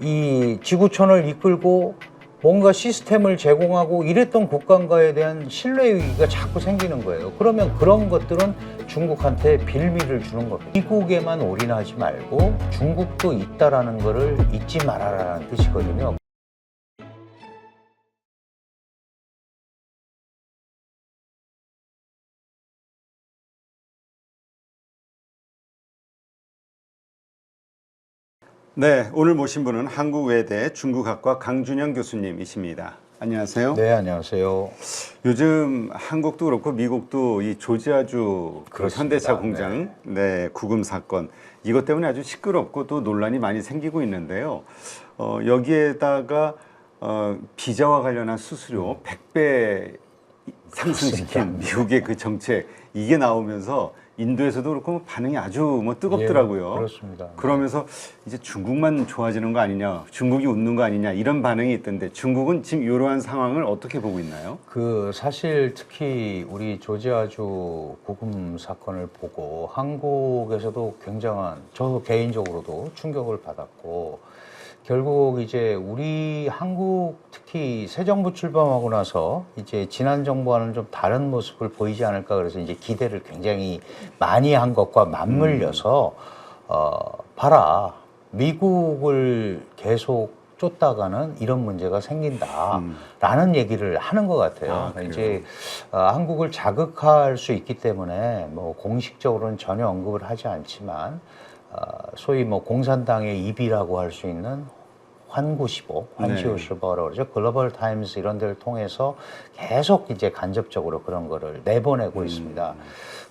이 지구촌을 이끌고 뭔가 시스템을 제공하고 이랬던 국가인가에 대한 신뢰의가 자꾸 생기는 거예요. 그러면 그런 것들은 중국한테 빌미를 주는 겁니다. 미국에만 올인하지 말고 중국도 있다라는 거를 잊지 말아라는 뜻이거든요. 네, 오늘 모신 분은 한국외대 중국학과 강준영 교수님이십니다. 안녕하세요. 네, 안녕하세요. 요즘 한국도 그렇고 미국도 이 조지아주 그. 현대차 공장 네. 구금 사건 이것 때문에 아주 시끄럽고 또 논란이 많이 생기고 있는데요. 어, 여기에다가 어, 비자와 관련한 수수료 100배 상승시킨 미국의 그 정책 이게 나오면서 인도에서도 그렇고 뭐 반응이 아주 뭐 뜨겁더라고요. 예, 그렇습니다. 그러면서 이제 중국만 좋아지는 거 아니냐, 중국이 웃는 거 아니냐 이런 반응이 있던데 중국은 지금 이러한 상황을 어떻게 보고 있나요? 그 사실 특히 우리 조지아주 구금 사건을 보고 한국에서도 굉장한 저 개인적으로도 충격을 받았고 결국 이제 우리 한국 특히 새 정부 출범하고 나서 이제 지난 정부와는 좀 다른 모습을 보이지 않을까 그래서 이제 기대를 굉장히 많이 한 것과 맞물려서 어 봐라 미국을 계속 쫓다가는 이런 문제가 생긴다라는 얘기를 하는 것 같아요. 아, 그래요? 이제 어, 한국을 자극할 수 있기 때문에 뭐 공식적으로는 전혀 언급을 하지 않지만 어, 소위 뭐 공산당의 입이라고 할 수 있는 환구시보, 환시오시보라고 그러죠. 글로벌 타임스 이런 데를 통해서 계속 이제 간접적으로 그런 거를 내보내고 있습니다.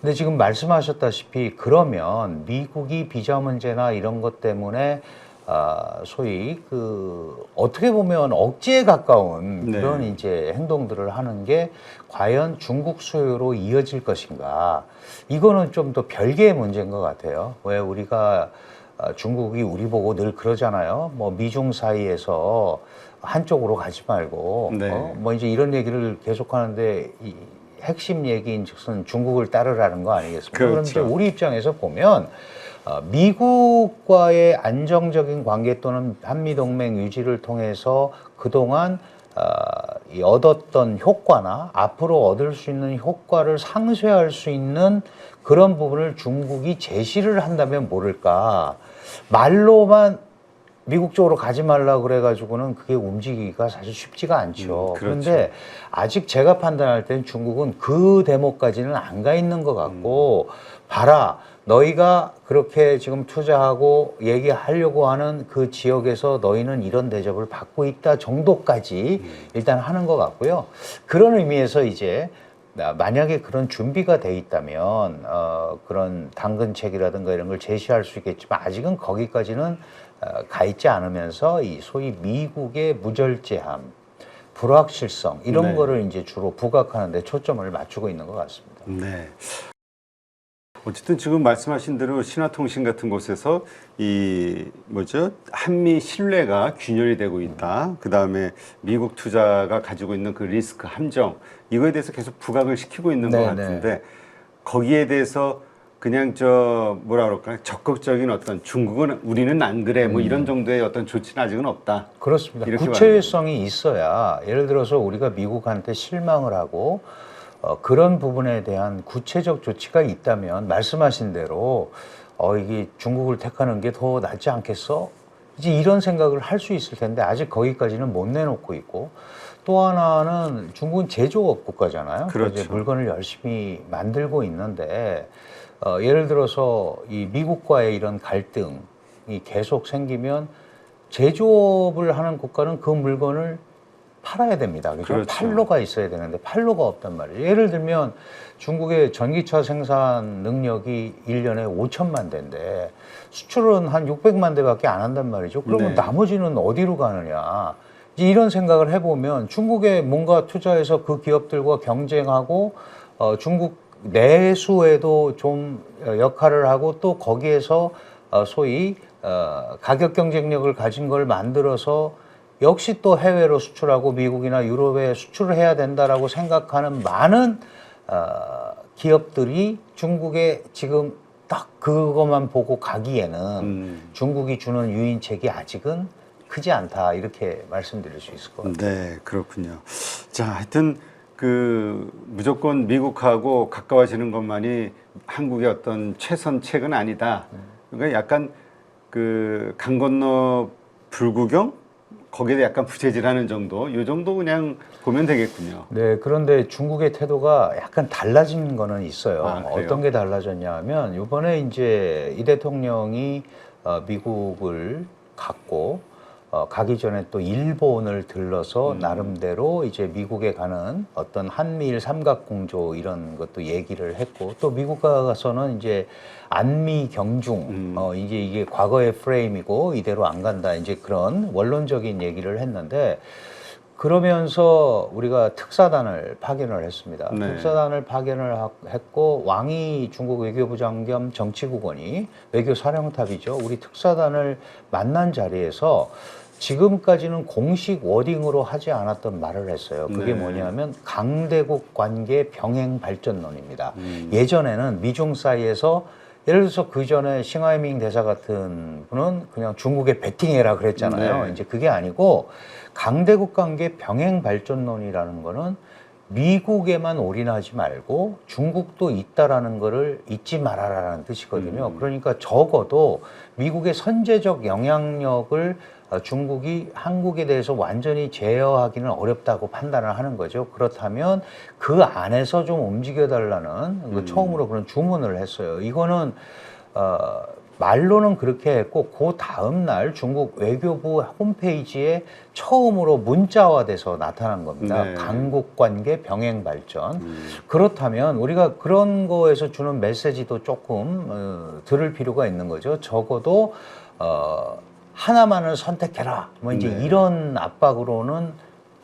근데 지금 말씀하셨다시피 그러면 미국이 비자 문제나 이런 것 때문에 아, 소위 그 어떻게 보면 억지에 가까운 네. 그런 이제 행동들을 하는 게 과연 중국 수요로 이어질 것인가? 이거는 좀 더 별개의 문제인 것 같아요. 왜 우리가 아, 중국이 우리 보고 늘 그러잖아요. 뭐 미중 사이에서 한쪽으로 가지 말고 네. 어? 뭐 이제 이런 얘기를 계속 하는데 이 핵심 얘기인 즉슨 중국을 따르라는 거 아니겠습니까? 그렇죠. 이제 우리 입장에서 보면 어, 미국과의 안정적인 관계 또는 한미 동맹 유지를 통해서 그동안 어, 이 얻었던 효과나 앞으로 얻을 수 있는 효과를 상쇄할 수 있는 그런 부분을 중국이 제시를 한다면 모를까 말로만 미국 쪽으로 가지 말라 그래가지고는 그게 움직이기가 사실 쉽지가 않죠. 음, 그렇죠. 그런데 아직 제가 판단할 땐 중국은 그 대목까지는 안 가 있는 것 같고 봐라 너희가 그렇게 지금 투자하고 얘기하려고 하는 그 지역에서 너희는 이런 대접을 받고 있다 정도까지 일단 하는 것 같고요. 그런 의미에서 이제 나- 만약에 그런 준비가 돼 있다면 어, 그런 당근책이라든가 이런 걸 제시할 수 있겠지만 아직은 거기까지는 어, 가 있지 않으면서 이 소위 미국의 무절제함, 불확실성 이런 네. 거를 이제 주로 부각하는데 초점을 맞추고 있는 것 같습니다. 네. 어쨌든 지금 말씀하신 대로 신화통신 같은 곳에서 이 뭐죠 한미 신뢰가 균열이 되고 있다. 그 다음에 미국 투자가 가지고 있는 그 리스크 함정 이거에 대해서 계속 부각을 시키고 있는 것 네, 같은데 거기에 대해서 그냥 저 뭐라 그럴까 적극적인 어떤 중국은 우리는 안 그래 뭐 이런 정도의 어떤 조치는 아직은 없다. 그렇습니다. 이렇게 구체성이 있어야 예를 들어서 우리가 미국한테 실망을 하고 어, 그런 부분에 대한 구체적 조치가 있다면 말씀하신 대로 어, 이게 중국을 택하는 게 더 낫지 않겠어? 이제 이런 생각을 할 수 있을 텐데 아직 거기까지는 못 내놓고 있고 또 하나는 중국은 제조업 국가잖아요. 그렇죠. 이제 물건을 열심히 만들고 있는데 어, 예를 들어서 이 미국과의 이런 갈등이 계속 생기면 제조업을 하는 국가는 그 물건을 팔아야 됩니다. 그죠? 그렇죠. 판로가 있어야 되는데 판로가 없단 말이에요. 예를 들면 중국의 전기차 생산 능력이 일년에 5천만 대인데 수출은 한 600만 대밖에 안 한단 말이죠. 그러면 네. 나머지는 어디로 가느냐. 이런 생각을 해보면 중국에 뭔가 투자해서 그 기업들과 경쟁하고 어, 중국 내수에도 좀 어, 역할을 하고 또 거기에서 어, 소위 어, 가격 경쟁력을 가진 걸 만들어서 역시 또 해외로 수출하고 미국이나 유럽에 수출을 해야 된다라고 생각하는 많은 어, 기업들이 중국에 지금 딱 그것만 보고 가기에는 음. 중국이 주는 유인책이 아직은 크지 않다 이렇게 말씀드릴 수 있을 것 같아요. 네, 그렇군요. 자, 하여튼 그 무조건 미국하고 가까워지는 것만이 한국의 어떤 최선책은 아니다. 그러니까 약간 그 강 건너 불구경 거기에 약간 부채질하는 정도, 요 정도 그냥 보면 되겠군요. 네, 그런데 중국의 태도가 약간 달라진 거는 있어요. 아? 어떤 게 달라졌냐 하면 이번에 이제 이 대통령이 어, 미국을 갔고 어, 가기 전에 또 일본을 들러서 음. 나름대로 이제 미국에 가는 어떤 한미일 삼각공조 이런 것도 얘기를 했고 또 미국 가서는 이제 안미 경중 음. 어, 이제 이게 과거의 프레임이고 이대로 안 간다 이제 그런 원론적인 얘기를 했는데 그러면서 우리가 특사단을 파견을 했습니다. 네. 특사단을 파견을 하- 했고 왕이 중국 외교부장 겸 정치국원이 외교사령탑이죠. 우리 특사단을 만난 자리에서 지금까지는 공식 워딩으로 하지 않았던 말을 했어요. 그게 네. 뭐냐면 강대국 관계 병행 발전론입니다. 음. 예전에는 미중 사이에서 예를 들어서 그 전에 싱하이밍 대사 같은 분은 그냥 중국에 베팅해라 그랬잖아요. 네. 이제 그게 아니고 강대국 관계 병행 발전론이라는 거는 미국에만 올인하지 말고 중국도 있다라는 거를 잊지 말아라라는 뜻이거든요. 음. 그러니까 적어도 미국의 선제적 영향력을 어, 중국이 한국에 대해서 완전히 제어하기는 어렵다고 판단을 하는 거죠. 그렇다면 그 안에서 좀 움직여달라는 그 음. 처음으로 그런 주문을 했어요. 이거는 어, 말로는 그렇게 했고 그 다음 날 중국 외교부 홈페이지에 처음으로 문자화돼서 나타난 겁니다. 네. 강국 관계 병행 발전. 음. 그렇다면 우리가 그런 거에서 주는 메시지도 조금 어, 들을 필요가 있는 거죠. 적어도 어, 하나만을 선택해라. 뭐 이제 네. 이런 압박으로는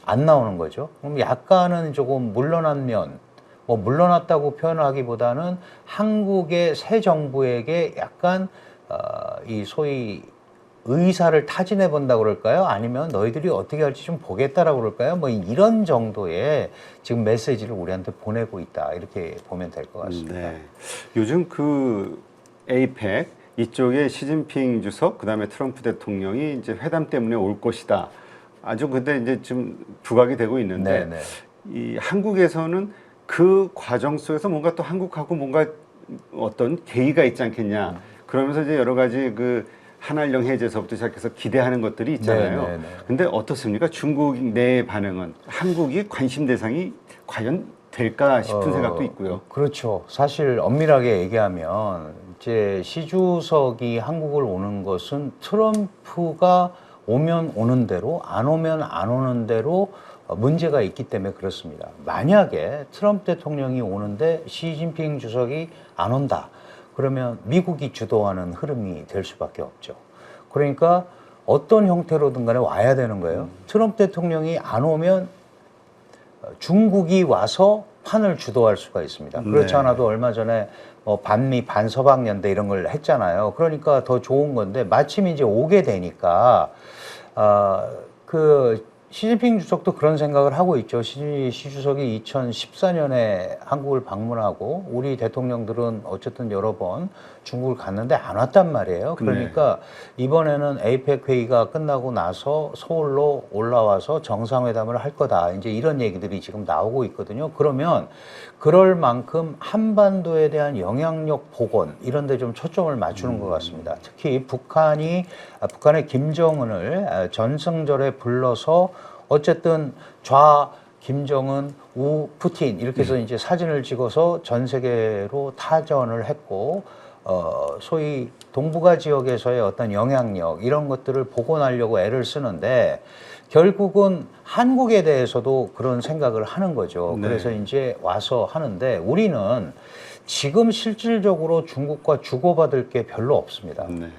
안 나오는 거죠. 그럼 약간은 조금 물러난 면, 뭐 물러났다고 표현하기보다는 한국의 새 정부에게 약간 어, 이 소위 의사를 타진해 본다 그럴까요? 아니면 너희들이 어떻게 할지 좀 보겠다라고 그럴까요? 뭐 이런 정도의 지금 메시지를 우리한테 보내고 있다 이렇게 보면 될 것 같습니다. 네. 요즘 그 에이펙 이쪽에 시진핑 주석 그다음에 트럼프 대통령이 이제 회담 때문에 올 것이다. 아주 근데 이제 좀 부각이 되고 있는데 네, 네. 이 한국에서는 그 과정 속에서 뭔가 또 한국하고 뭔가 어떤 계기가 있지 않겠냐. 그러면서 이제 여러 가지 그 한한령 해제서부터 시작해서 기대하는 것들이 있잖아요. 네, 네, 네. 근데 어떻습니까? 중국 내 반응은 한국이 관심 대상이 과연 될까 싶은 어, 생각도 있고요. 그렇죠. 사실 엄밀하게 얘기하면 이제 시 주석이 한국을 오는 것은 트럼프가 오면 오는 대로 안 오면 안 오는 대로 어, 문제가 있기 때문에 그렇습니다. 만약에 트럼프 대통령이 오는데 시진핑 주석이 안 온다. 그러면 미국이 주도하는 흐름이 될 수밖에 없죠. 그러니까 어떤 형태로든 간에 와야 되는 거예요. 트럼프 대통령이 안 오면 어, 중국이 와서 판을 주도할 수가 있습니다. 그렇지 네. 않아도 얼마 전에 뭐 반미 반서방 연대 이런 걸 했잖아요. 그러니까 더 좋은 건데 마침 이제 오게 되니까 아 그 시진핑 주석도 그런 생각을 하고 있죠. 시, 시 주석이 2014년에 한국을 방문하고 우리 대통령들은 어쨌든 여러 번 중국을 갔는데 안 왔단 말이에요. 그러니까 이번에는 에이펙 회의가 끝나고 나서 서울로 올라와서 정상회담을 할 거다. 이제 이런 얘기들이 지금 나오고 있거든요. 그러면 그럴 만큼 한반도에 대한 영향력 복원 이런 데 좀 초점을 맞추는 것 같습니다. 특히 북한이 아, 북한의 김정은을 아, 전승절에 불러서 어쨌든 좌 김정은, 우 푸틴 이렇게 해서 이제 사진을 찍어서 전 세계로 타전을 했고 어, 소위 동북아 지역에서의 어떤 영향력 이런 것들을 복원하려고 애를 쓰는데 결국은 한국에 대해서도 그런 생각을 하는 거죠. 네. 그래서 이제 와서 하는데 우리는 지금 실질적으로 중국과 주고받을 게 별로 없습니다. 네.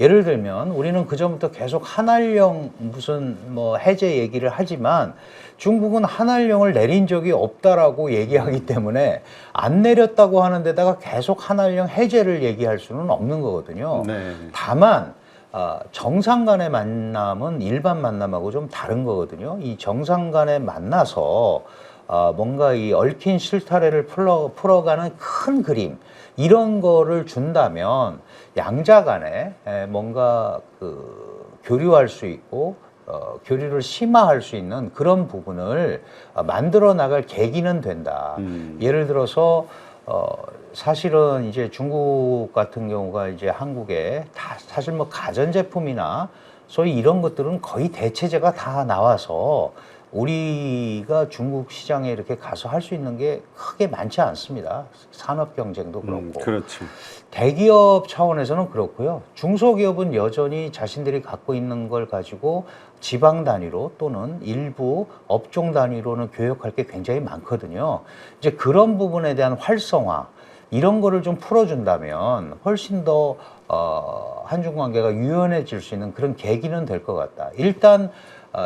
예를 들면 우리는 그전부터 계속 한알령 무슨 뭐 해제 얘기를 하지만 중국은 한알령을 내린 적이 없다라고 얘기하기 때문에 안 내렸다고 하는 데다가 계속 한알령 해제를 얘기할 수는 없는 거거든요. 네. 다만 어, 정상 간의 만남은 일반 만남하고 좀 다른 거거든요. 이 정상 간에 만나서 어, 뭔가 이 얽힌 실타래를 풀어, 풀어가는 큰 그림 이런 거를 준다면 양자 간에 에, 뭔가 그 교류할 수 있고 어, 교류를 심화할 수 있는 그런 부분을 어, 만들어 나갈 계기는 된다. 음. 예를 들어서 어, 사실은 이제 중국 같은 경우가 이제 한국에 다 사실 뭐 가전제품이나 소위 이런 것들은 거의 대체제가 다 나와서 우리가 중국 시장에 이렇게 가서 할 수 있는 게 크게 많지 않습니다. 산업 경쟁도 그렇고. 음, 그렇죠. 대기업 차원에서는 그렇고요. 중소기업은 여전히 자신들이 갖고 있는 걸 가지고 지방 단위로 또는 일부 업종 단위로는 교역할 게 굉장히 많거든요. 이제 그런 부분에 대한 활성화 이런 거를 좀 풀어준다면 훨씬 더 어, 한중 관계가 유연해질 수 있는 그런 계기는 될 것 같다. 일단 어,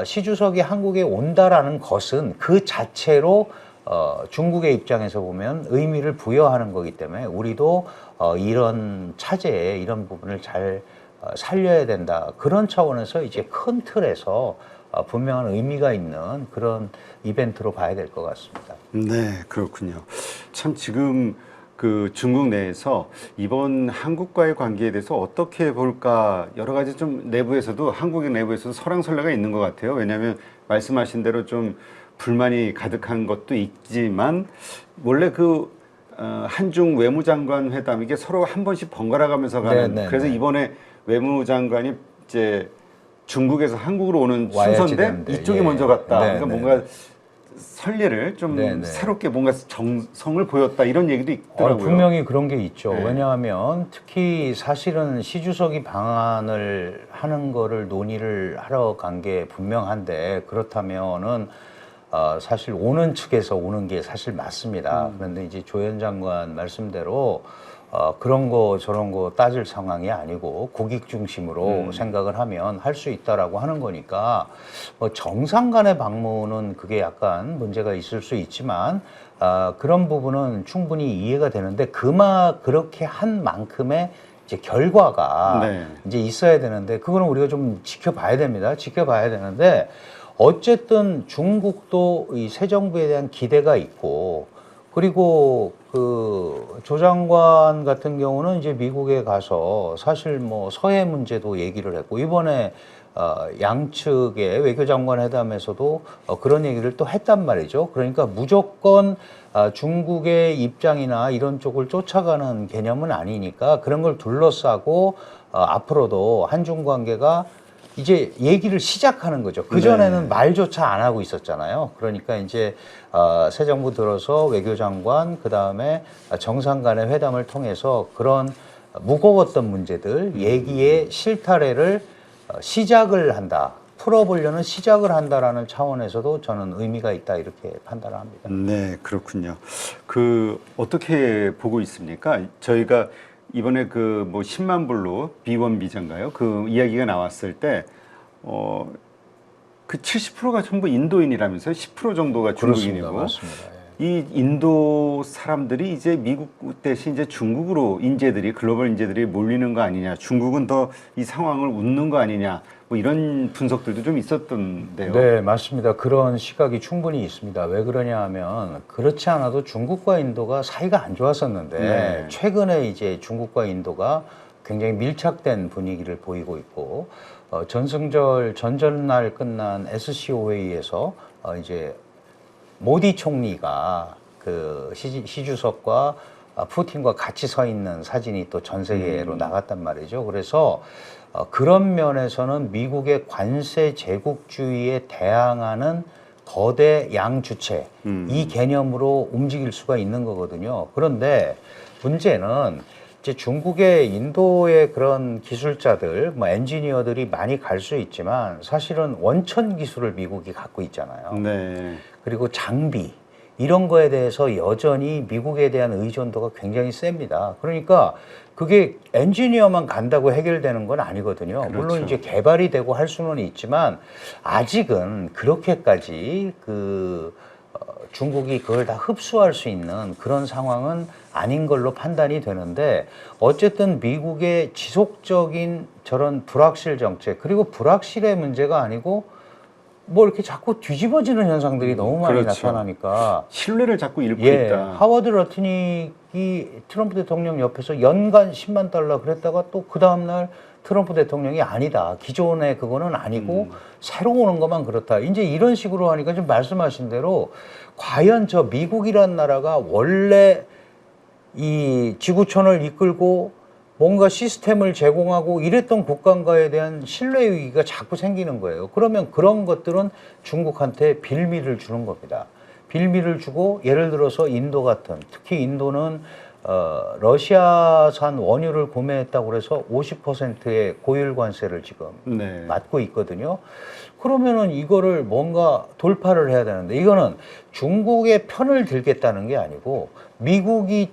시 주석이 한국에 온다라는 것은 그 자체로 어, 중국의 입장에서 보면 의미를 부여하는 거기 때문에 우리도 어, 이런 차제에 이런 부분을 잘 어, 살려야 된다. 그런 차원에서 이제 큰 틀에서 어, 분명한 의미가 있는 그런 이벤트로 봐야 될 것 같습니다. 네, 그렇군요. 참 지금 그 중국 내에서 이번 한국과의 관계에 대해서 어떻게 볼까 여러 가지 좀 내부에서도 한국의 내부에서도 설랑설레가 있는 것 같아요. 왜냐하면 말씀하신 대로 좀 불만이 가득한 것도 있지만 원래 그 어, 한중 외무장관 회담 이게 서로 한 번씩 번갈아 가면서 가는 네, 네, 그래서 네. 이번에 외무장관이 이제 중국에서 한국으로 오는 순서인데 이쪽이 예. 먼저 갔다. 네, 그러니까 네, 뭔가 설례를 좀 네, 네. 새롭게 뭔가 정성을 보였다 이런 얘기도 어, 있더라고요. 분명히 그런 게 있죠. 네. 왜냐하면 특히 사실은 시 주석이 방안을 하는 거를 논의를 하러 간 게 분명한데 그렇다면은 어, 사실 오는 측에서 오는 게 사실 맞습니다. 음. 그런데 이제 조현 장관 말씀대로 어, 그런 거 저런 거 따질 상황이 아니고 국익 중심으로 음. 생각을 하면 할 수 있다라고 하는 거니까 뭐 정상 간의 방문은 그게 약간 문제가 있을 수 있지만 아, 그런 부분은 충분히 이해가 되는데 그마 그렇게 한 만큼의 이제 결과가 네. 이제 있어야 되는데 그거는 우리가 좀 지켜봐야 됩니다. 지켜봐야 되는데 어쨌든 중국도 이 새 정부에 대한 기대가 있고 그리고 그 조장관 같은 경우는 이제 미국에 가서 사실 뭐 서해 문제도 얘기를 했고 이번에 어, 양측의 외교장관 회담에서도 어, 그런 얘기를 또 했단 말이죠. 그러니까 무조건 아, 중국의 입장이나 이런 쪽을 쫓아가는 개념은 아니니까 그런 걸 둘러싸고 어, 앞으로도 한중 관계가 이제 얘기를 시작하는 거죠. 그 전에는 네. 말조차 안 하고 있었잖아요. 그러니까 이제 어, 새 정부 들어서 외교장관 그 다음에 정상 간의 회담을 통해서 그런 무거웠던 문제들 얘기의 실타래를 어, 시작을 한다. 풀어보려는 시작을 한다라는 차원에서도 저는 의미가 있다 이렇게 판단을 합니다. 네, 그렇군요. 그 어떻게 보고 있습니까? 저희가 이번에 그 뭐 10만 불로 비원 비자인가요? 그 이야기가 나왔을 때 어. 그 70%가 전부 인도인이라면서요? 10% 정도가 중국인이고 맞습니다. 예. 이 인도 사람들이 이제 미국 대신 이제 중국으로 인재들이 글로벌 인재들이 몰리는 거 아니냐? 중국은 더 이 상황을 웃는 거 아니냐? 뭐 이런 분석들도 좀 있었던데요. 네, 맞습니다. 그런 시각이 충분히 있습니다. 왜 그러냐 하면 그렇지 않아도 중국과 인도가 사이가 안 좋았었는데 네. 최근에 이제 중국과 인도가 굉장히 밀착된 분위기를 보이고 있고 어, 전승절 전전날 끝난 SCO 회의에서 어, 이제 모디 총리가 그 시, 시 주석과 아, 푸틴과 같이 서 있는 사진이 또 전 세계로 나갔단 말이죠. 그래서 어, 그런 면에서는 미국의 관세 제국주의에 대항하는 거대 양주체 음. 이 개념으로 움직일 수가 있는 거거든요. 그런데 문제는 이제 중국의 인도의 그런 기술자들, 뭐 엔지니어들이 많이 갈 수 있지만 사실은 원천 기술을 미국이 갖고 있잖아요. 네. 그리고 장비 이런 거에 대해서 여전히 미국에 대한 의존도가 굉장히 셉니다. 그러니까 그게 엔지니어만 간다고 해결되는 건 아니거든요. 물론 그렇죠. 이제 개발이 되고 할 수는 있지만 아직은 그렇게까지 그 어, 중국이 그걸 다 흡수할 수 있는 그런 상황은 아닌 걸로 판단이 되는데 어쨌든 미국의 지속적인 저런 불확실 정책 그리고 불확실의 문제가 아니고 뭐 이렇게 자꾸 뒤집어지는 현상들이 너무 많이 그렇죠. 나타나니까 신뢰를 자꾸 잃고 예, 있다. 하워드 러트닉이 트럼프 대통령 옆에서 연간 10만 달러 그랬다가 또 그 다음 날 트럼프 대통령이 아니다. 기존의 그거는 아니고 음. 새로 오는 것만 그렇다. 이제 이런 식으로 하니까 좀 말씀하신 대로 과연 저 미국이란 나라가 원래 이 지구촌을 이끌고 뭔가 시스템을 제공하고 이랬던 국가인가에 대한 신뢰 위기가 자꾸 생기는 거예요. 그러면 그런 것들은 중국한테 빌미를 주는 겁니다. 빌미를 주고 예를 들어서 인도 같은 특히 인도는 어, 러시아산 원유를 구매했다고 그래서 50%의 고율 관세를 지금 네. 맞고 있거든요. 그러면은 이거를 뭔가 돌파를 해야 되는데 이거는 중국의 편을 들겠다는 게 아니고 미국이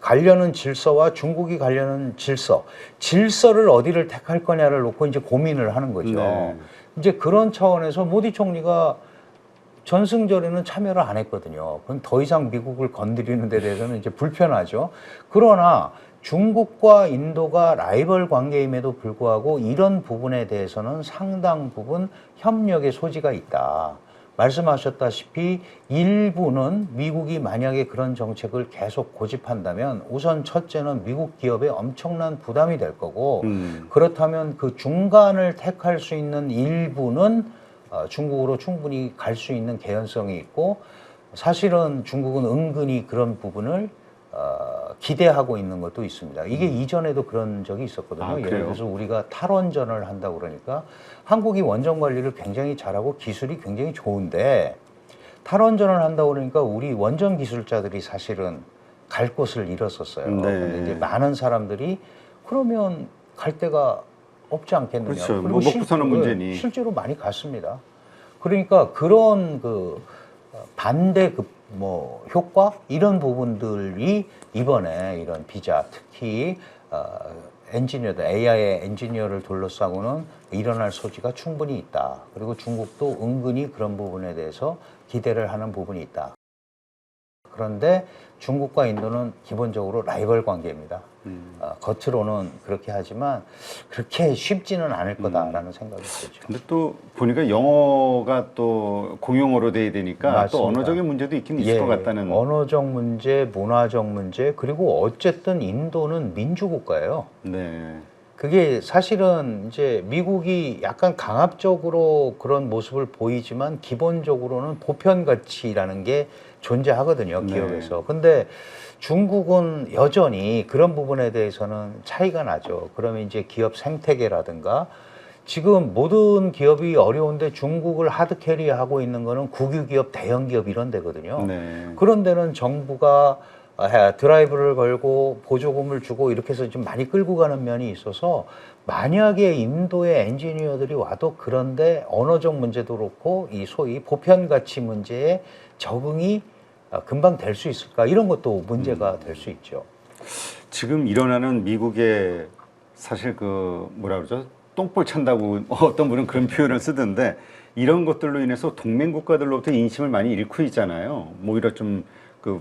가려는 질서와 중국이 가려는 질서, 질서를 어디를 택할 거냐를 놓고 이제 고민을 하는 거죠. 네. 이제 그런 차원에서 모디 총리가 전승절에는 참여를 안 했거든요. 그건 더 이상 미국을 건드리는 데 대해서는 이제 불편하죠. 그러나 중국과 인도가 라이벌 관계임에도 불구하고 이런 부분에 대해서는 상당 부분 협력의 소지가 있다. 말씀하셨다시피 일부는 미국이 만약에 그런 정책을 계속 고집한다면 우선 첫째는 미국 기업에 엄청난 부담이 될 거고 음. 그렇다면 그 중간을 택할 수 있는 일부는 어, 중국으로 충분히 갈 수 있는 개연성이 있고 사실은 중국은 은근히 그런 부분을 어, 기대하고 있는 것도 있습니다. 이게 이전에도 그런 적이 있었거든요. 음. 아, 예를? 들어서 우리가 탈원전을 한다고 그러니까 한국이 원전 관리를 굉장히 잘하고 기술이 굉장히 좋은데 탈원전을 한다고 그러니까 우리 원전 기술자들이 사실은 갈 곳을 잃었었어요. 네. 근데 이제 많은 사람들이 그러면 갈 데가 없지 않겠느냐. 그렇죠. 그리고 뭐 먹고 실- 사는 문제니. 실제로 많이 갔습니다. 그러니까 그런 그 반대 그 뭐 효과 이런 부분들이 이번에 이런 비자 특히 어, 엔지니어들 AI의 엔지니어를 둘러싸고는 일어날 소지가 충분히 있다. 그리고 중국도 은근히 그런 부분에 대해서 기대를 하는 부분이 있다. 그런데 중국과 인도는 기본적으로 라이벌 관계입니다. 음. 어, 겉으로는 그렇게 하지만 그렇게 쉽지는 않을 거다라는 생각이 들죠. 근데 또 보니까 영어가 또 공용어로 돼야 되니까 또 맞습니다. 언어적인 문제도 있긴 있을 예, 것 같다는. 언어적 문제, 문화적 문제, 그리고 어쨌든 인도는 민주국가예요. 네. 그게 사실은 이제 미국이 약간 강압적으로 그런 모습을 보이지만 기본적으로는 보편 가치라는 게 존재하거든요, 네. 기업에서. 근데 중국은 여전히 그런 부분에 대해서는 차이가 나죠. 그러면 이제 기업 생태계라든가 지금 모든 기업이 어려운데 중국을 하드캐리하고 있는 거는 국유기업, 대형기업 이런 데거든요. 네. 그런 데는 정부가 드라이브를 걸고 보조금을 주고 이렇게 해서 좀 많이 끌고 가는 면이 있어서 만약에 인도의 엔지니어들이 와도 그런데 언어적 문제도 그렇고 이 소위 보편 가치 문제에 적응이 아, 금방 될 수 있을까 이런 것도 문제가 될수 있죠. 지금 일어나는 미국의 사실 그 뭐라 그러죠? 똥볼 찬다고 어떤 분은 그런 표현을 쓰던데 이런 것들로 인해서 동맹 국가들로부터 인심을 많이 잃고 있잖아요. 뭐 오히려 좀그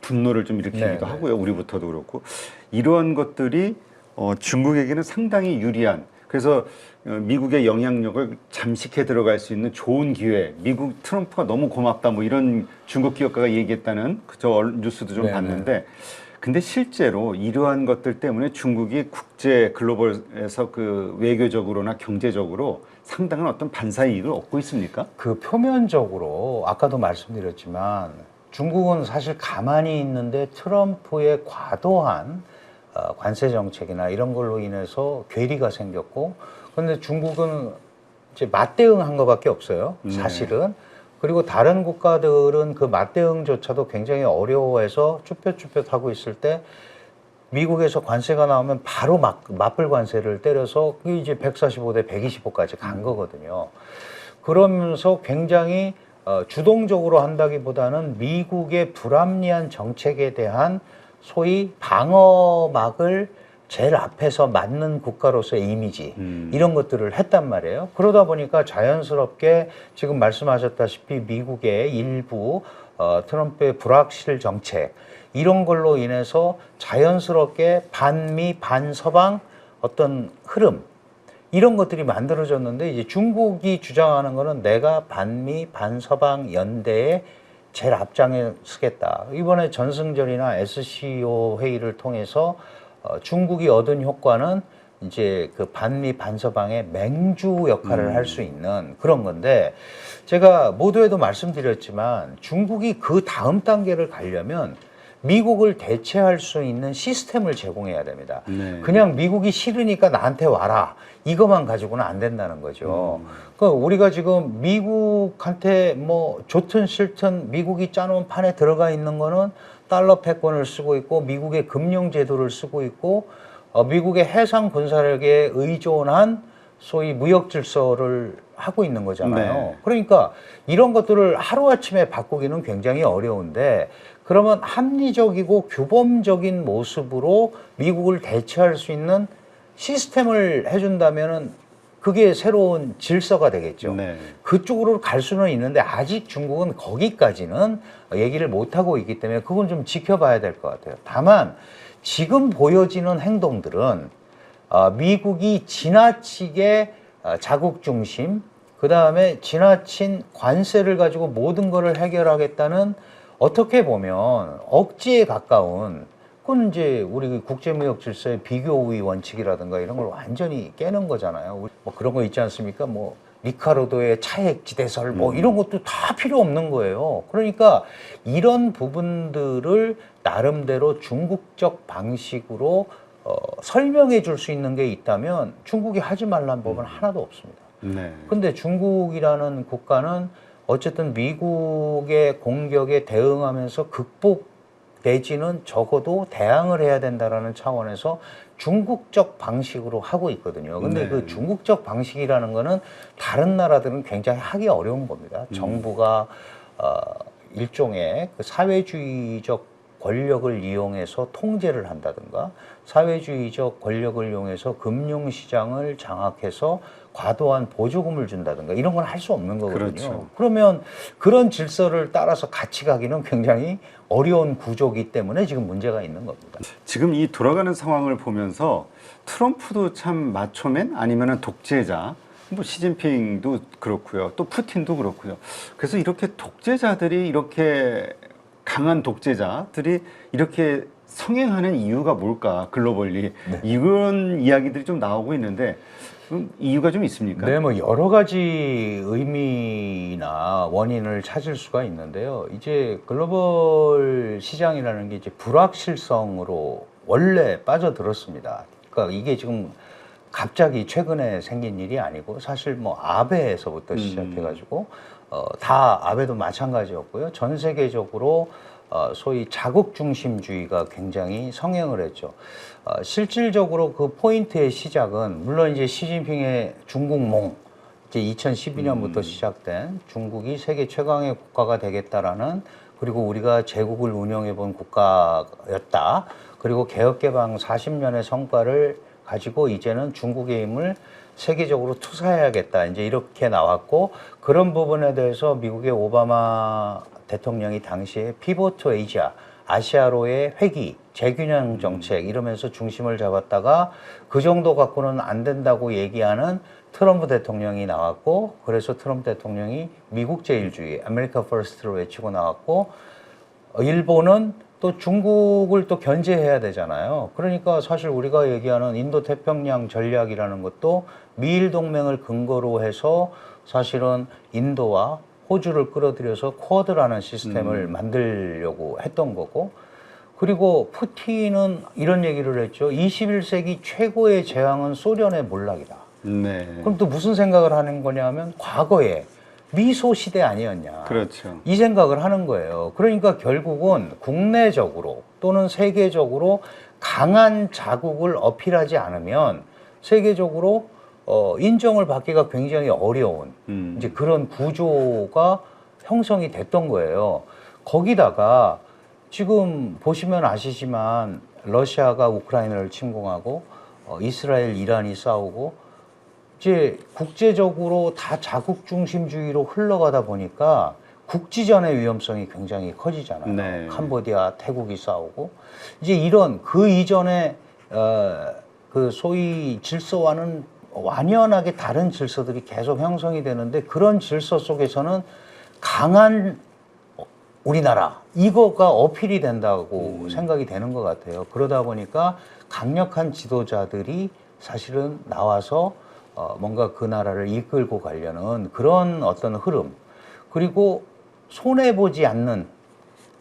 분노를 좀 일으키기도 네, 네. 하고요. 우리부터도 그렇고 이러한 것들이 어, 중국에게는 상당히 유리한 그래서 어, 미국의 영향력을 잠식해 들어갈 수 있는 좋은 기회. 미국 트럼프가 너무 고맙다 뭐 이런 중국 기업가가 얘기했다는 그저 뉴스도 좀 네, 봤는데 근데 실제로 이러한 것들 때문에 중국이 국제 글로벌에서 그 외교적으로나 경제적으로 상당한 어떤 반사 이익을 얻고 있습니까? 그 표면적으로 아까도 말씀드렸지만 중국은 사실 가만히 있는데 트럼프의 과도한 어, 관세 정책이나 이런 걸로 인해서 괴리가 생겼고 그런데 중국은 이제 맞대응한 것밖에 없어요 네. 사실은 그리고 다른 국가들은 그 맞대응조차도 굉장히 어려워해서 쭈뼛쭈뼛 하고 있을 때 미국에서 관세가 나오면 바로 막, 맞불 관세를 때려서 그게 이제 145대 125까지 간 거거든요. 그러면서 굉장히 어, 주동적으로 한다기보다는 미국의 불합리한 정책에 대한 소위 방어막을 제일 앞에서 맞는 국가로서의 이미지 음. 이런 것들을 했단 말이에요. 그러다 보니까 자연스럽게 지금 말씀하셨다시피 미국의 일부 어, 트럼프의 불확실 정책 이런 걸로 인해서 자연스럽게 반미 반서방 어떤 흐름 이런 것들이 만들어졌는데 이제 중국이 주장하는 거는 내가 반미 반서방 연대에 제일 앞장에 서겠다. 이번에 전승절이나 SCO 회의를 통해서 어, 중국이 얻은 효과는 이제 그 반미 반서방의 맹주 역할을 음. 할수 있는 그런 건데 제가 모두에도 말씀드렸지만 중국이 그 다음 단계를 가려면 미국을 대체할 수 있는 시스템을 제공해야 됩니다. 네. 그냥 미국이 싫으니까 나한테 와라. 이것만 가지고는 안 된다는 거죠. 그 우리가 지금 미국한테 뭐 좋든 싫든 미국이 짜놓은 판에 들어가 있는 거는 달러 패권을 쓰고 있고 미국의 금융 제도를 쓰고 있고 어, 미국의 해상 군사력에 의존한 소위 무역 질서를 하고 있는 거잖아요. 네. 그러니까 이런 것들을 하루아침에 바꾸기는 굉장히 어려운데 그러면 합리적이고 규범적인 모습으로 미국을 대체할 수 있는 시스템을 해준다면은 그게 새로운 질서가 되겠죠. 네. 그쪽으로 갈 수는 있는데 아직 중국은 거기까지는 얘기를 못 하고 있기 때문에 그건 좀 지켜봐야 될 것 같아요. 다만 지금 보여지는 행동들은 어, 미국이 지나치게 어, 자국 중심, 그 다음에 지나친 관세를 가지고 모든 것을 해결하겠다는 어떻게 보면 억지에 가까운 그건 이제 우리 국제무역 질서의 비교 우위 원칙이라든가 이런 걸 완전히 깨는 거잖아요. 뭐 그런 거 있지 않습니까? 뭐 리카르도의 차액 지대설 뭐 이런 것도 다 필요 없는 거예요. 그러니까 이런 부분들을 나름대로 중국적 방식으로 어, 설명해 줄 수 있는 게 있다면 중국이 하지 말라는 법은 하나도 없습니다. 네. 근데 중국이라는 국가는 어쨌든 미국의 공격에 대응하면서 극복 내지는 적어도 대항을 해야 된다라는 차원에서 중국적 방식으로 하고 있거든요. 근데 네. 그 중국적 방식이라는 거는 다른 나라들은 굉장히 하기 어려운 겁니다. 정부가 어, 일종의 그 사회주의적 권력을 이용해서 통제를 한다든가 사회주의적 권력을 이용해서 금융시장을 장악해서 과도한 보조금을 준다든가 이런 건 할 수 없는 거거든요. 그렇죠. 그러면 그런 질서를 따라서 같이 가기는 굉장히 어려운 구조기 때문에 지금 문제가 있는 겁니다. 지금 이 돌아가는 상황을 보면서 트럼프도 참 마초맨 아니면은 독재자 뭐 시진핑도 그렇고요. 또 푸틴도 그렇고요. 그래서 이렇게 독재자들이 이렇게 강한 독재자들이 이렇게 성행하는 이유가 뭘까 글로벌리 네. 이런 이야기들이 좀 나오고 있는데 음, 이유가 좀 있습니까? 네, 뭐 여러 가지 의미나 원인을 찾을 수가 있는데요. 이제 글로벌 시장이라는 게 이제 불확실성으로 원래 빠져들었습니다. 그러니까 이게 지금 갑자기 최근에 생긴 일이 아니고 사실 뭐 아베에서부터 음. 시작해가지고 어, 다 아베도 마찬가지였고요. 전 세계적으로 어, 소위 자국 중심주의가 굉장히 성행을 했죠. 어, 실질적으로 그 포인트의 시작은 물론 이제 시진핑의 중국몽 이제 2012년부터 시작된 중국이 세계 최강의 국가가 되겠다라는 그리고 우리가 제국을 운영해 본 국가였다. 그리고 개혁 개방 40년의 성과를 가지고 이제는 중국의 힘을 세계적으로 투사해야겠다. 이제 이렇게 나왔고 그런 부분에 대해서 미국의 오바마 대통령이 당시에 피보트 에이지아 아시아로의 회귀, 재균형 정책 이러면서 중심을 잡았다가 그 정도 갖고는 안 된다고 얘기하는 트럼프 대통령이 나왔고 그래서 트럼프 대통령이 미국 제일주의, 아메리카 퍼스트를 외치고 나왔고 어, 일본은 또 중국을 또 견제해야 되잖아요. 그러니까 사실 우리가 얘기하는 인도 태평양 전략이라는 것도 미일 동맹을 근거로 해서 사실은 인도와 호주를 끌어들여서 쿼드라는 시스템을 만들려고 했던 거고 그리고 푸틴은 이런 얘기를 했죠. 21세기 최고의 재앙은 소련의 몰락이다. 네. 그럼 또 무슨 생각을 하는 거냐면 과거에 미소 시대 아니었냐. 그렇죠. 이 생각을 하는 거예요. 그러니까 결국은 국내적으로 또는 세계적으로 강한 자국을 어필하지 않으면 세계적으로 어, 인정을 받기가 굉장히 어려운 음. 이제 그런 구조가 형성이 됐던 거예요. 거기다가 지금 보시면 아시지만 러시아가 우크라이나를 침공하고 어, 이스라엘, 이란이 싸우고 이제 국제적으로 다 자국 중심주의로 흘러가다 보니까 국지전의 위험성이 굉장히 커지잖아요. 네. 캄보디아, 태국이 싸우고 이제 이런 그 이전에 어, 그 소위 질서와는 완연하게 다른 질서들이 계속 형성이 되는데 그런 질서 속에서는 강한 우리나라 이거가 어필이 된다고 생각이 되는 것 같아요. 그러다 보니까 강력한 지도자들이 사실은 나와서 어, 뭔가 그 나라를 이끌고 가려는 그런 어떤 흐름 그리고 손해 보지 않는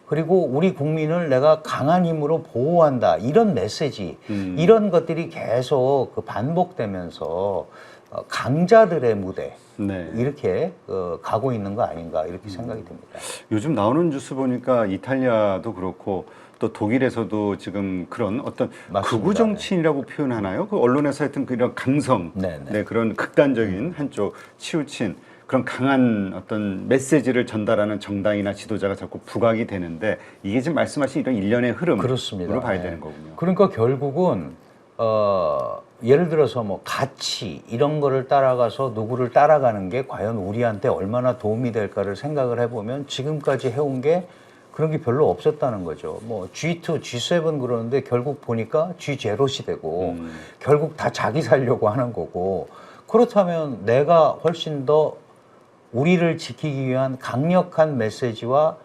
그리고 우리 국민을 내가 강한 힘으로 보호한다 이런 메시지 음. 이런 것들이 계속 그 반복되면서 어, 강자들의 무대 네. 이렇게 어, 가고 있는 거 아닌가 이렇게 생각이 듭니다. 요즘 나오는 뉴스 보니까 이탈리아도 그렇고 또 독일에서도 지금 그런 어떤. 극우 정치인이라고 표현하나요? 그 언론에서 하여튼 그런 강성, 네, 네. 네, 그런 극단적인 한쪽 치우친 그런 강한 어떤 메시지를 전달하는 정당이나 지도자가 자꾸 부각이 되는데 이게 지금 말씀하신 이런 일련의 흐름으로 그렇습니다. 봐야 네. 되는 거군요. 그러니까 결국은 어, 예를 들어서 뭐 가치 이런 거를 따라가서 누구를 따라가는 게 과연 우리한테 얼마나 도움이 될까를 생각을 해보면 지금까지 해온 게 그런 게 별로 없었다는 거죠. 뭐 G2, G7 그러는데 결국 보니까 G0 시대고 음. 결국 다 자기 살려고 하는 거고 그렇다면 내가 훨씬 더 우리를 지키기 위한 강력한 메시지와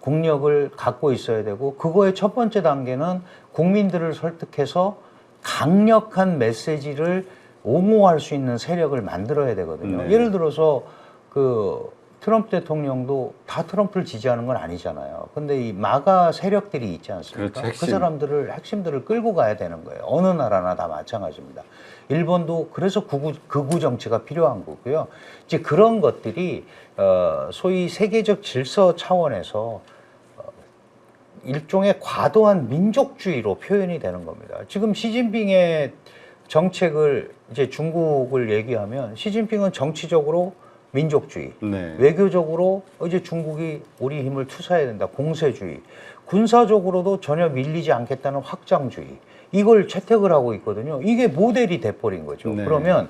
국력을 갖고 있어야 되고 그거의 첫 번째 단계는 국민들을 설득해서 강력한 메시지를 옹호할 수 있는 세력을 만들어야 되거든요. 네. 예를 들어서 그 트럼프 대통령도 다 트럼프를 지지하는 건 아니잖아요. 근데 이 마가 세력들이 있지 않습니까? 그렇죠, 그. 사람들을 핵심들을 끌고 가야 되는 거예요. 어느 나라나 다 마찬가지입니다. 일본도 그래서 극우, 극우 정치가 필요한 거고요. 이제 그런 것들이 어, 소위 세계적 질서 차원에서 어, 일종의 과도한 민족주의로 표현이 되는 겁니다. 지금 시진핑의 정책을 이제 중국을 얘기하면 시진핑은 정치적으로 민족주의, 네. 외교적으로 이제 중국이 우리 힘을 투사해야 된다. 공세주의. 군사적으로도 전혀 밀리지 않겠다는 확장주의. 이걸 채택을 하고 있거든요. 이게 모델이 돼버린 거죠. 네. 그러면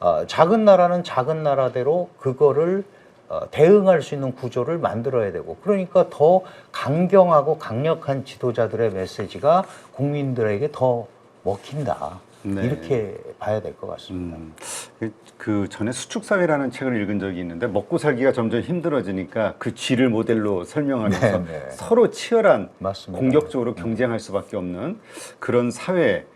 어, 작은 나라는 작은 나라대로 그거를 어, 대응할 수 있는 구조를 만들어야 되고 그러니까 더 강경하고 강력한 지도자들의 메시지가 국민들에게 더 먹힌다. 네. 이렇게 봐야 될 것 같습니다. 음, 그- 그 전에 수축 사회라는 책을 읽은 적이 있는데 먹고 살기가 점점 힘들어지니까 그 쥐를 모델로 설명하면서 네, 네. 서로 치열한 맞습니다. 공격적으로 경쟁할 수밖에 없는 그런 사회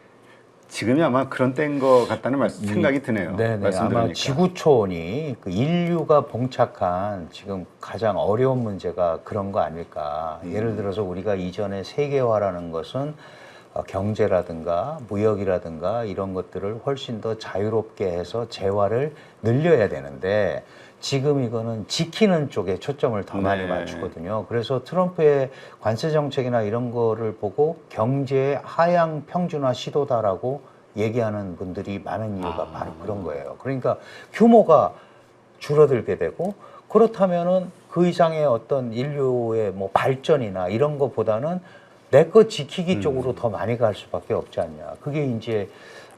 지금이 아마 그런 때인 것 같다는 말, 생각이 드네요. 네 네. 아마 말씀드리니까. 지구촌이 그 인류가 봉착한 지금 가장 어려운 문제가 그런 거 아닐까. 음. 예를 들어서 우리가 이전에 세계화라는 것은 어, 경제라든가 무역이라든가 이런 것들을 훨씬 더 자유롭게 해서 재화를 늘려야 되는데 지금 이거는 지키는 쪽에 초점을 더 많이 네. 맞추거든요. 그래서 트럼프의 관세 정책이나 이런 거를 보고 경제의 하향 평준화 시도다라고 얘기하는 분들이 많은 이유가 아. 바로 그런 거예요. 그러니까 규모가 줄어들게 되고 그렇다면은 그 이상의 어떤 인류의 뭐 발전이나 이런 것보다는 내 거 지키기 쪽으로 더 많이 갈 수밖에 없지 않냐. 그게 이제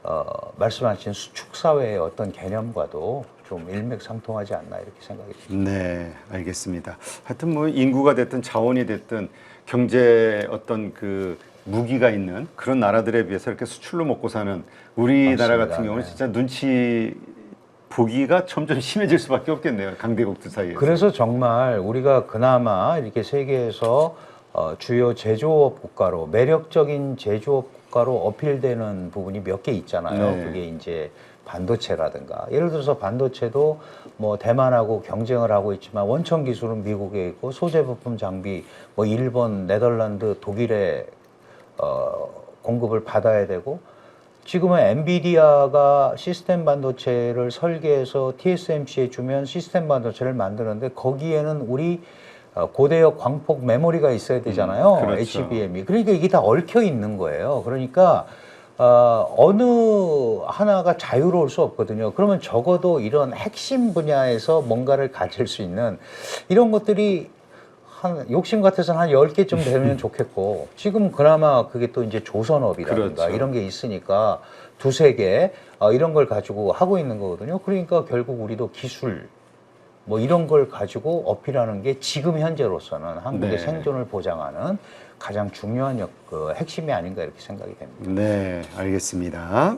어, 말씀하신 수축 사회의 어떤 개념과도 좀 일맥상통하지 않나 이렇게 생각이 듭니다. 네, 알겠습니다. 하여튼 뭐 인구가 됐든 자원이 됐든 경제 어떤 그 무기가 있는 그런 나라들에 비해서 이렇게 수출로 먹고 사는 우리나라 맞습니다. 같은 경우는 네. 진짜 눈치 보기가 점점 심해질 수밖에 없겠네요. 강대국들 사이에서. 그래서 정말 우리가 그나마 이렇게 세계에서 어, 주요 제조업 국가로 매력적인 제조업 국가로 어필되는 부분이 몇 개 있잖아요. 네. 그게 이제 반도체라든가 예를 들어서 반도체도 뭐 대만하고 경쟁을 하고 있지만 원천 기술은 미국에 있고 소재 부품 장비 뭐 일본, 네덜란드, 독일에 어, 공급을 받아야 되고 지금은 엔비디아가 시스템 반도체를 설계해서 TSMC에 주면 시스템 반도체를 만드는데 거기에는 우리 어, 고대역 광폭 메모리가 있어야 되잖아요. 음, 그렇죠. HBM이. 그러니까 이게 다 얽혀 있는 거예요. 그러니까 어, 어느 하나가 자유로울 수 없거든요. 그러면 적어도 이런 핵심 분야에서 뭔가를 가질 수 있는 이런 것들이 한 욕심 같아서는 한 10개쯤 되면 좋겠고 지금 그나마 그게 또 이제 조선업이라든가 그렇죠. 이런 게 있으니까 두세 개 어, 이런 걸 가지고 하고 있는 거거든요. 그러니까 결국 우리도 기술 뭐 이런 걸 가지고 어필하는 게 지금 현재로서는 한국의 네. 생존을 보장하는 가장 중요한 역, 그 핵심이 아닌가 이렇게 생각이 됩니다. 네, 알겠습니다.